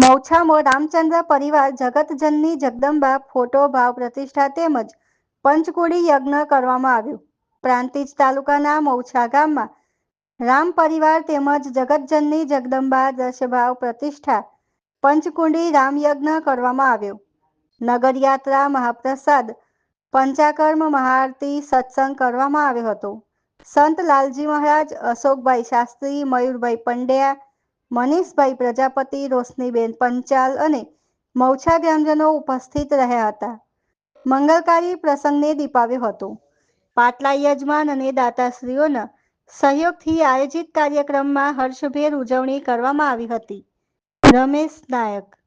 મૌછામાં રામચંદ્ર પરિવાર જગતજનની જગદંબા, ફોટો, ભાવ, પ્રતિષ્ઠા તેમજ પંચકુડી યજ્ઞ કરવામાં આવ્યું. પ્રાંતિજ તાલુકાના મૌછા ગામમાં રામ પરિવાર તેમજ જગતજનની જગદંબા, દશભાવ, પ્રતિષ્ઠા, પંચકુંડી રામયજ્ઞ કરવામાં આવ્યો. નગરયાત્રા, મહાપ્રસાદ, પંચાકર્મ, મહાઆરતી, સત્સંગ કરવામાં આવ્યો હતો. સંત લાલજી મહારાજ, અશોકભાઈ શાસ્ત્રી, મયુરભાઈ પંડ્યા મનીષભાઈ પ્રજાપતિ, રોશનીબેન પંચાલ અને મૌછા ગ્રામજનો ઉપસ્થિત રહ્યા હતા. મંગલકારી પ્રસંગને દીપાવ્યો હતો. પાટલા યજમાન અને દાતાશ્રીઓના સહયોગથી આયોજિત કાર્યક્રમમાં હર્ષભેર ઉજવણી કરવામાં આવી હતી. રમેશ નાયક